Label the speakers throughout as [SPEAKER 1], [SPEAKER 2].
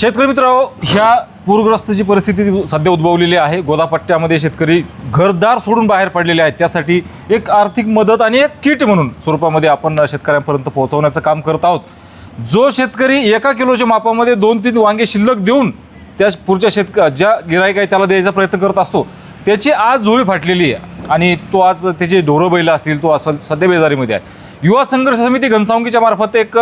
[SPEAKER 1] शेतकरी मित्र ह्या पूरग्रस्त जी परिस्थिती सध्या उद्भवलेली आहे गोदापट्ट्यामध्ये शेतकरी घरदार सोडून बाहेर पडलेले आहेत. त्यासाठी एक आर्थिक मदत आणि एक किट म्हणून स्वरूपामध्ये आपण शेतकऱ्यांपर्यंत पोहोचवण्याचं काम करत आहोत. जो शेतकरी एका किलोच्या मापामध्ये दोन तीन वांगे शिल्लक देऊन त्या पुढच्या शेतक ज्या गिराईक आहे त्याला द्यायचा प्रयत्न करत असतो त्याची आज झोळी फाटलेली आहे. आणि तो आज त्याचे ढोरं बैल असतील तो असेल सध्या बेजारीमध्ये आहे. युवा संघर्ष समिती घनसावंगीच्या मार्फत एक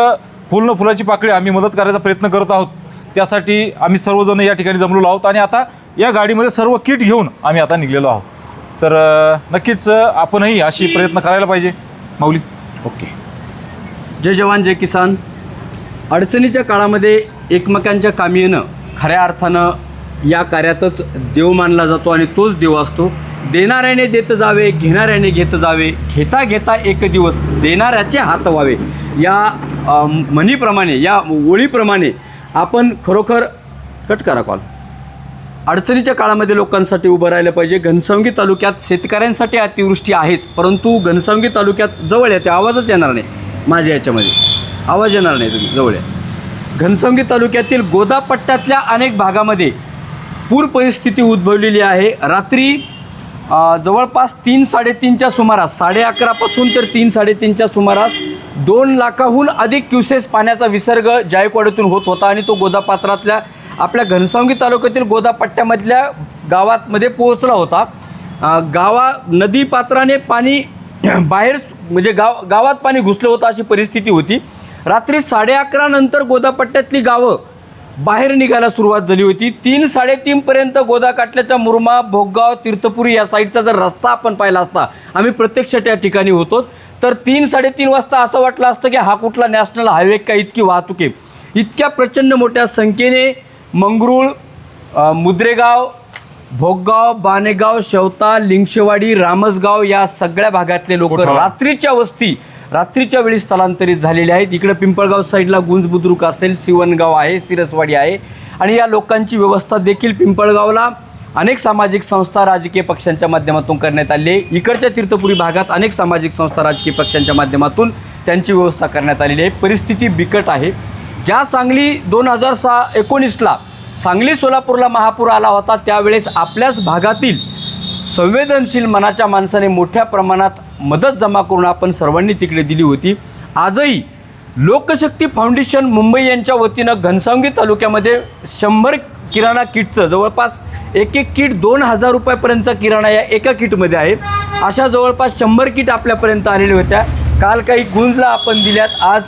[SPEAKER 1] फुल न फुलाची पाकळी आम्ही मदत करायचा प्रयत्न करत आहोत. त्यासाठी आम्ही सर्वजण या ठिकाणी जमलेलो आहोत आणि आता या गाडीमध्ये सर्व किट घेऊन आम्ही आता निघलेलो आहोत. तर नक्कीच आपणही अशी प्रयत्न करायला पाहिजे. माऊली.
[SPEAKER 2] ओके. जय जवान जय किसान. अडचणीच्या काळामध्ये एकमेकांच्या कामी येणं खऱ्या अर्थानं या कार्यातच देव मानला जातो आणि तोच देव असतो. देणाऱ्याने देत जावे घेणाऱ्याने घेत जावे घेता घेता एक दिवस देणाऱ्याचे हात व्हावे. या म्हणीप्रमाणे या ओळीप्रमाणे आपण खरोखर कट करा कॉल अडचणीच्या काळामध्ये लोकांसाठी उभं राहिलं पाहिजे. घनसावंगी तालुक्यात शेतकऱ्यांसाठी अतिवृष्टी आहेच परंतु घनसावंगी तालुक्यात जवळ येते आवाजच येणार नाही माझ्या याच्यामध्ये. आवाज येणार नाही तुम्ही जवळ या घनसावंगी तालुक्यातील गोदापट्ट्यातल्या अनेक भागामध्ये पूर परिस्थिती उद्भवलेली आहे. रात्री जवळपास तीन साडेतीनच्या सुमारास साडे अकरापासून तर तीन साडेतीनच्या सुमारास दोन लाखाहून अधिक क्युसेस पाण्याचा विसर्ग जायकवाडीतून होत होता आणि तो गोदापात्रातल्या आपल्या घनसावंगी तालुक्यातील गोदापट्ट्यामधल्या गावातमध्ये पोहोचला होता. गावा नदी पात्राने पाणी बाहेर म्हणजे गाव गावात पाणी घुसलं होतं अशी परिस्थिती होती. रात्री साडे अकरा नंतर गोदापट्ट्यातली गावं बाहेर निघायला सुरुवात झाली होती. तीन साडेतीनपर्यंत गोदाकाटल्याचा मुरमा भोगगाव तीर्थपुरी या साईडचा जर रस्ता आपण पाहिला असता आम्ही प्रत्यक्ष त्या ठिकाणी होतो. तर तीन साडेतीन वाजता असं वाटलं असतं की हा कुठला नॅशनल हायवे का इतकी वाहतूक आहे? इतक्या प्रचंड मोठ्या संख्येने मंगरूळ मुद्रेगाव भोगगाव बानेगाव शेवता लिंगशेवाडी रामसगाव या सगळ्या भागातले लोक. रात्रीच्या वस्ती रात्रीच्या वेळी स्थलांतरित झालेले आहेत. इकडं पिंपळगाव साईडला गुंज बुद्रुक असेल सिवनगाव आहे सिरसवाडी आहे. आणि या लोकांची व्यवस्था देखील पिंपळगावला अनेक सामाजिक संस्था राजकीय पक्षांच्या माध्यमातून करण्यात आली आहे. इकडच्या तीर्थपुरी भागात अनेक सामाजिक संस्था राजकीय पक्षांच्या माध्यमातून त्यांची व्यवस्था करण्यात आलेली आहे. परिस्थिती बिकट आहे. ज्या सांगली दोन हजार सहा एकोणीसला सांगली सोलापूरला महापूर आला होता त्यावेळेस आपल्याच भागातील संवेदनशील मनाच्या माणसाने मोठ्या प्रमाणात मदत जमा करून आपण सर्वांनी तिकडे दिली होती. आजही लोकशक्ती फाउंडेशन मुंबई यांच्या वतीनं घनसावंगी तालुक्यामध्ये शंभर किराणा किटचं जवळपास एक एक किट दोन हजार रुपयापर्यंतचा किराणा या एका किटमध्ये आहे. अशा जवळपास शंभर किट आपल्यापर्यंत आलेल्या होत्या. काल काही गुंजला आपण दिल्यात. आज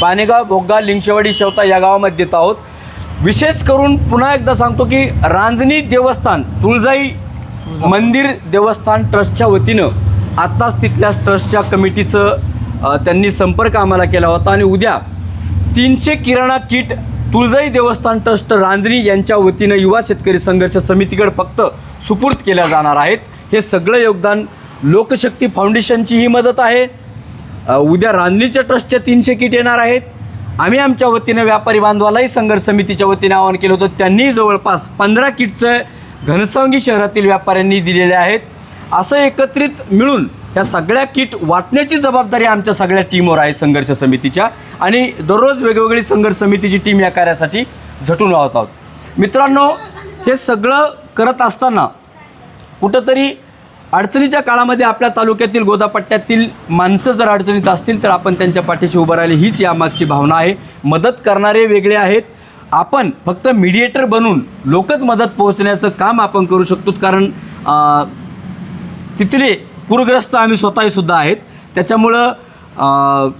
[SPEAKER 2] बानेगाव भोगा लिंगशेवाडी शेवता या गावामध्ये देत आहोत. विशेष करून पुन्हा एकदा सांगतो की रांजणी देवस्थान तुळजाई मंदिर देवस्थान ट्रस्टच्या वतीनं आत्ताच तिथल्या ट्रस्टच्या कमिटीचं त्यांनी संपर्क आम्हाला केला होता आणि उद्या तीनशे किराणा किट तुळजाई देवस्थान ट्रस्ट रांजणी यांच्या वतीनं युवा शेतकरी संघर्ष समितीकडे फक्त सुपूर्द केल्या जाणार आहेत. हे सगळं योगदान लोकशक्ती फाउंडेशनची ही मदत आहे. उद्या रांजणीच्या ट्रस्टच्या तीनशे किट येणार आहेत. आम्ही आमच्या वतीनं व्यापारी बांधवालाही संघर्ष समितीच्या वतीने आवाहन केलं होतं. त्यांनी जवळपास पंधरा किटचं घनसावंगी शहरातील व्यापाऱ्यांनी दिलेले आहेत. असं एकत्रित मिळून या सगळ्या किट वाटण्याची जबाबदारी आमच्या सगळ्या टीमवर आहे संघर्ष समितीच्या. आणि दररोज वेगवेगळी संघर्ष समितीची टीम या कार्यासाठी झटून राहत आहोत. मित्रांनो हे सगळं करत असताना कुठंतरी अडचणीच्या काळामध्ये आपल्या तालुक्यातील गोदापट्ट्यातील माणसं जर अडचणीत असतील तर आपण त्यांच्या पाठीशी उभं राहिले. हीच यामागची भावना आहे. मदत करणारे वेगळे आहेत. आपण फक्त मीडिएटर बनून लोकच मदत पोहोचण्याचं काम आपण करू शकतो कारण तिथले पूरग्रस्त आम्ही स्वतःही सुद्धा आहेत. त्याच्यामुळं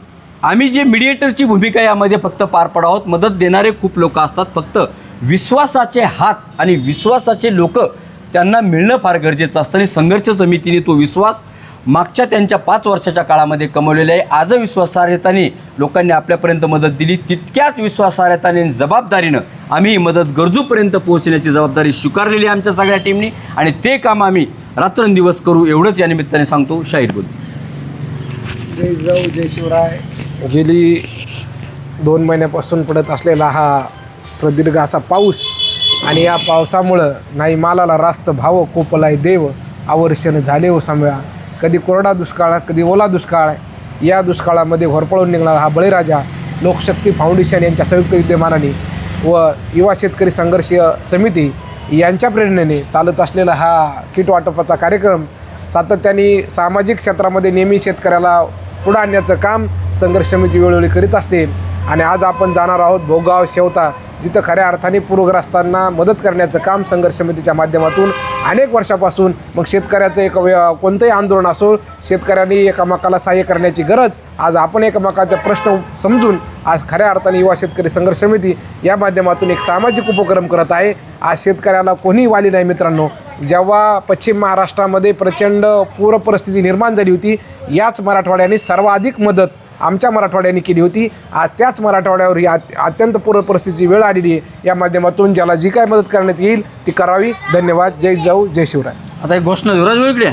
[SPEAKER 2] आम्ही जे मीडिएटरची भूमिका यामध्ये फक्त पार पडा आहोत मदत देणारे खूप लोक असतात. फक्त विश्वासाचे हात आणि विश्वासाचे लोक त्यांना मिळणं फार गरजेचं असतं आणि संघर्ष समितीने तो विश्वास मागच्या त्यांच्या पाच वर्षाच्या काळामध्ये कमवलेले आहे. आजही विश्वासार्हतेने लोकांनी आपल्यापर्यंत मदत दिली. तितक्याच विश्वासार्हतेने जबाबदारीनं आम्ही मदत गरजूपर्यंत पोहोचण्याची जबाबदारी स्वीकारलेली आमच्या सगळ्या टीमनी आणि ते काम आम्ही रात्रंदिवस करू एवढंच या निमित्ताने सांगतो शाहीर बोल
[SPEAKER 3] जय जाऊ जय शिवराय. गेली दोन महिन्यापासून पडत असलेला हा प्रदीर्घ असा पाऊस आणि या पावसामुळं नाही मालाला रास्त भाव कोपलाय देव आवर्षण झाले हो समया कधी कोरडा दुष्काळ कधी ओला दुष्काळ या दुष्काळामध्ये घोरपळून निघणारा हा बळीराजा लोकशक्ती फाउंडेशन यांच्या संयुक्त विद्यमानाने व युवा शेतकरी संघर्ष समिती यांच्या प्रेरणेने चालत असलेला हा किट वाटपाचा कार्यक्रम सातत्याने सामाजिक क्षेत्रामध्ये नेहमी शेतकऱ्याला पुढं आणण्याचं काम संघर्ष समिती वेळोवेळी करीत असते. आणि आज आपण जाणार आहोत भोगाव शेवता जिथं खऱ्या अर्थाने पूरग्रस्तांना मदत करण्याचं काम संघर्ष समितीच्या माध्यमातून अनेक वर्षापासून मग शेतकऱ्याचं एक कोणतंही आंदोलन असो शेतकऱ्यांनी एकामेकाला सहाय्य करण्याची गरज आज आपण एकमेकाचा प्रश्न समजून आज खऱ्या अर्थाने युवा शेतकरी संघर्ष समिती या माध्यमातून एक सामाजिक उपक्रम करत आहे. आज शेतकऱ्याला कोणी वाली नाही मित्रांनो. जेव्हा पश्चिम महाराष्ट्रामध्ये प्रचंड पूर परिस्थिती निर्माण झाली होती याच मराठवाड्याने सर्वाधिक मदत आमच्या मराठवाड्याने केली होती. आज त्याच मराठवाड्यावर ही अत्यंत पूर परिस्थितीची वेळ आलेली आहे. या माध्यमातून ज्याला जी काय मदत करण्यात येईल ती करावी. धन्यवाद. जय जाऊ जय शिवराय.
[SPEAKER 2] आता एक घोषणा देऊ वेगळी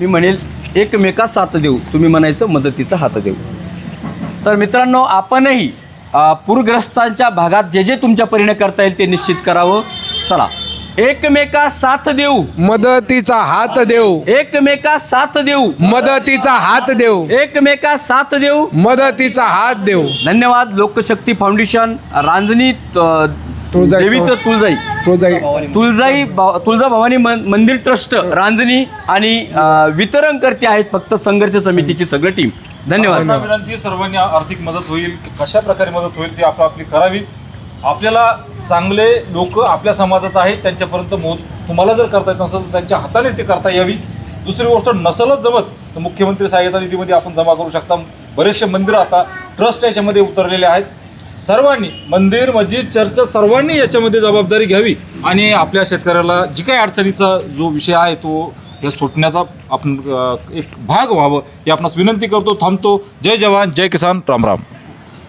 [SPEAKER 2] मी म्हणेल एकमेका साथ देऊ. तुम्ही म्हणायचं मदतीचा हात देऊ. तर मित्रांनो आपणही पूरग्रस्तांच्या भागात जे जे तुमच्या परीने करता येईल ते निश्चित करावं. चला. एकमेका साथ देऊ.
[SPEAKER 3] मदतीचा हात देऊ.
[SPEAKER 2] एकमेका साथ देऊ.
[SPEAKER 3] मदतीचा हात देऊ.
[SPEAKER 2] एकमेका साथ देऊ.
[SPEAKER 3] मदतीचा हात देऊ.
[SPEAKER 2] धन्यवाद लोकशक्ती फाउंडेशन रांजणी अ,
[SPEAKER 3] तुळजाई
[SPEAKER 2] देवीचं तुळजाई.
[SPEAKER 3] तुळजाई.
[SPEAKER 2] तुळजाई भा- तुळजा भवानी मन- मंदिर ट्रस्ट रांजणी आणि अ, वितरण करते आहेत फक्त संघर्ष समितीची सगळं टीम धन्यवाद.
[SPEAKER 1] विनंती सर्वांनी आर्थिक मदत होईल. कशा प्रकारे मदत होईल ती आपण आपली करावी. आपल्याला चांगले लोक आपल्या समाजात आहेत त्यांच्यापर्यंत मो तुम्हाला जर करता येत नसेल तर त्यांच्या हाताने ते करता यावी. दुसरी गोष्ट नसलच जमत तर मुख्यमंत्री सहाय्यता निधीमध्ये आपण जमा करू शकता. बरेचसे मंदिरं आता ट्रस्ट याच्यामध्ये उतरलेले आहेत. सर्वांनी मंदिर मस्जिद चर्च सर्वांनी याच्यामध्ये जबाबदारी घ्यावी. आणि आपल्या शेतकऱ्याला जी काही अडचणीचा जो विषय आहे तो हे सुटण्याचा आपण एक भाग व्हावं हे आपणास विनंती करतो थांबतो. जय जवान जय किसान राम राम.